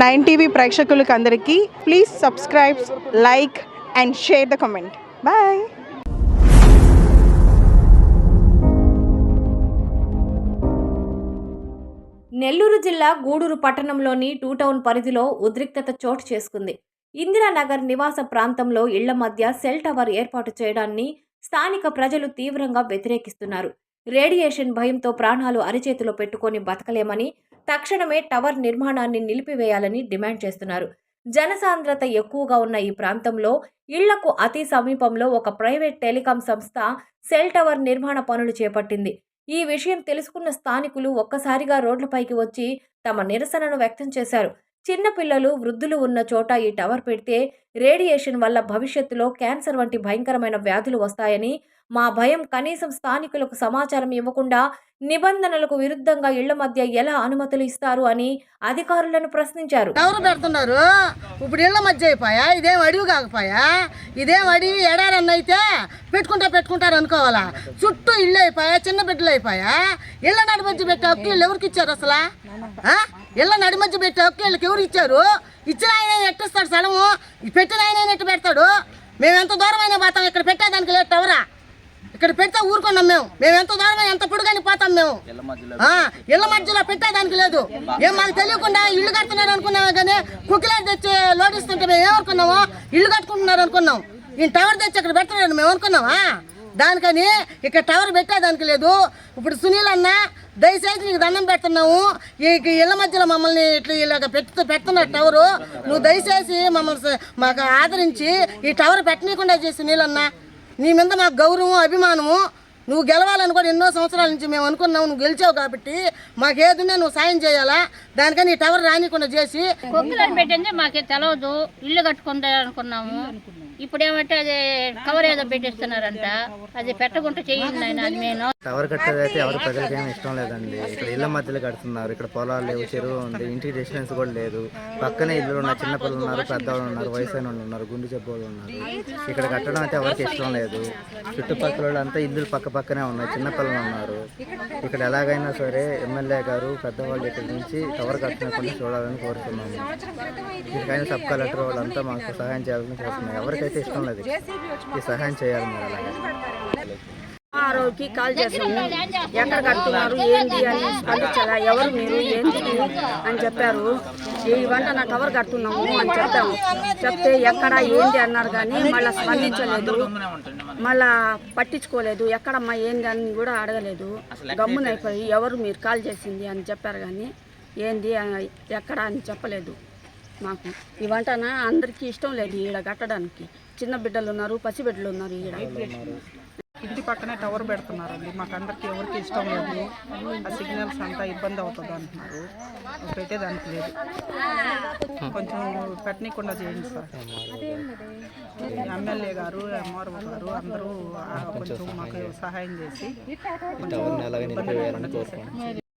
Nine TV ప్రేక్షకులకు అందరికీ please subscribe like and share the comment. Bye. Nellore జిల్లా గూడూరు పట్టణంలోని టూ టౌన్ పరిధిలో ఉద్రిక్తత చోటు చేసుకుంది. ఇందిరానగర్ నివాస ప్రాంతంలో ఇళ్ళ మధ్య సెల్ టవర్ ఏర్పాటు చేయడాన్ని స్థానిక ప్రజలు తీవ్రంగా వ్యతిరేకిస్తున్నారు. రేడియేషన్ భయంతో ప్రాణాలు అరిచేతిలో పెట్టుకొని బతకలేమని తక్షణమే టవర్ నిర్మాణాన్ని నిలిపివేయాలని డిమాండ్ చేస్తున్నారు. జనసాంద్రత ఎక్కువగా ఉన్న ఈ ప్రాంతంలో ఇళ్ళకు అతి సమీపంలో ఒక ప్రైవేట్ టెలికాం సంస్థ సెల్ టవర్ నిర్మాణ పనులు చేపట్టింది. ఈ విషయం తెలుసుకున్న స్థానికులు ఒక్కసారిగా రోడ్లపైకి వచ్చి తమ నిరసనను వ్యక్తం చేశారు. చిన్నపిల్లలు వృద్ధులు ఉన్న చోట ఈ టవర్ పెడితే రేడియేషన్ వల్ల భవిష్యత్తులో క్యాన్సర్ వంటి భయంకరమైన వ్యాధులు వస్తాయని మా భయం కనీసం స్థానికులకు సమాచారం ఇవ్వకుండా నిబంధనలకు విరుద్ధంగా ఇళ్ళ మధ్య ఎలా అనుమతులు ఇస్తారు అని అధికారులను ప్రశ్నించారు. ఎవరు పెడుతున్నారు. ఇప్పుడు ఇళ్ళ మధ్య అయిపోయా? ఇదేం అడవి కాకపోయా? ఇదేం అడవి ఎడారన్న అయితే పెట్టుకుంటా పెట్టుకుంటారు అనుకోవాలా? చుట్టూ ఇళ్ళు అయిపోయా? చిన్న బిడ్డలు అయిపోయా? ఇళ్ళ నడిమధ్య పెట్టే హక్కు వీళ్ళు ఎవరికి ఇచ్చారు అసలు? ఇళ్ళ నడిమధ్య పెట్టే హక్కు వీళ్ళకి ఎవరు ఇచ్చారు? ఇచ్చిన ఆయన ఎట్టిస్తాడు స్థలము? పెట్టిన ఆయన ఎట్టు పెడతాడు? మేము ఎంత దూరమైనా పోతాం ఇక్కడ పెట్టేదానికి లేదు ఎవరా ఇక్కడ పెడితే ఊరుకున్నాం మేము. మేము ఎంత దూరం ఎంత పొడుగని పోతాం మేము. ఇళ్ళ మధ్యలో పెట్టేదానికి లేదు. ఏం మాకు తెలియకుండా ఇల్లు కడుతున్నారు అనుకున్నాము కానీ కుక్కిలాడి తెచ్చి లోడిస్తుంటే మేము ఏమనుకున్నాము? ఇల్లు కట్టుకుంటున్నారు అనుకున్నాం. ఈ టవర్ తెచ్చి ఇక్కడ పెడుతున్నారు మేము అనుకున్నామా? దానికని ఇక్కడ టవర్ పెట్టేదానికి లేదు. ఇప్పుడు సునీల్ అన్న దయచేసి నీకు దండం పెడుతున్నాము. ఈ ఇళ్ళ మధ్యలో మమ్మల్ని ఇట్లా ఇలాగ పెట్టు పెడుతున్నారు టవరు. నువ్వు దయచేసి మమ్మల్ని మాకు ఆదరించి ఈ టవర్ పెట్టనీయకుండా చేసి సునీల్ అన్న. నీ మీద మాకు గౌరవం అభిమానము నువ్వు గెలవాలని కూడా ఎన్నో సంవత్సరాల నుంచి మేము అనుకున్నావు నువ్వు గెలిచావు కాబట్టి మాకు ఏదున్నా నువ్వు సాయం చేయాలా? దానికని ఈ టవర్ రానికుండా చేసి కొక్కులను పెట్టింది మాకు తెలియదు ఇల్లు కట్టుకుంటే అనుకున్నాము ఇప్పుడు ఏమంటే అది కవర్ ఏదో పెట్టిస్తున్నారంట. అది పెట్టకుండా చేయండి ఆయన అది మేము టవర్ కట్టేది అయితే ఎవరి ప్రజలకి ఏమి ఇష్టం లేదండి. ఇక్కడ ఇళ్ళ మధ్యలో కడుతున్నారు. ఇక్కడ పొలాలు లేవు చెరువు ఉంది. ఇంటికి డిస్టెన్స్ కూడా లేదు. పక్కనే ఇల్లు ఉన్నాయి. చిన్నపిల్లలు ఉన్నారు పెద్దవాళ్ళు ఉన్నారు వయసు అయిన వాళ్ళు ఉన్నారు గుండు చెప్పు వాళ్ళు ఉన్నారు. ఇక్కడ కట్టడం అయితే ఎవరికి ఇష్టం లేదు. చుట్టుపక్కల వాళ్ళు అంతా ఇల్లులు పక్క పక్కనే ఉన్నాయి. చిన్నపిల్లలు ఉన్నారు. ఇక్కడ ఎలాగైనా సరే ఎమ్మెల్యే గారు పెద్దవాళ్ళు ఇక్కడ నుంచి టవర్ కట్టకుండా చూడాలని కోరుతున్నాము. ఇకైనా సబ్ కలెక్టర్ వాళ్ళంతా మాకు సహాయం చేయాలని కోరుతున్నాం ఎవరికైతే ఇష్టం లేదు ఈ సహాయం చేయాలి మరి అలాగే. ఆరోగ్యకి కాల్ చేసాము ఎక్కడ కడుతున్నారు ఏంటి అని స్పందించాలా ఎవరు మీరు? ఏంటి అని చెప్పారు. ఈ వంట నా టవర్ కడుతున్నాము అని చెప్పాము. చెప్తే ఎక్కడ ఏంటి అన్నారు కానీ మళ్ళీ స్పందించలేదు. మళ్ళా పట్టించుకోలేదు. ఎక్కడమ్మా ఏంది అని కూడా అడగలేదు. గమ్మునైపోయి ఎవరు మీరు కాల్ చేసింది అని చెప్పారు కానీ ఏంది ఎక్కడ అని చెప్పలేదు మాకు. ఈ వంటన అందరికీ ఇష్టం లేదు ఈడ కట్టడానికి. చిన్న బిడ్డలు ఉన్నారు పసిబిడ్డలు ఉన్నారు ఈడ. ఇంటి పక్కనే టవర్ పెడుతున్నారండి. మాకు అందరికి ఎవరికి ఇష్టం లేదు. ఆ సిగ్నల్స్ అంతా ఇబ్బంది అవుతుంది అంటున్నారు. పెట్టేదానికి లేదు. కొంచెం పెట్టనీయకుండా చేయండి సార్. ఎమ్మెల్యే గారు ఎంఆర్ఓ గారు అందరూ కొంచెం మాకు సహాయం చేసి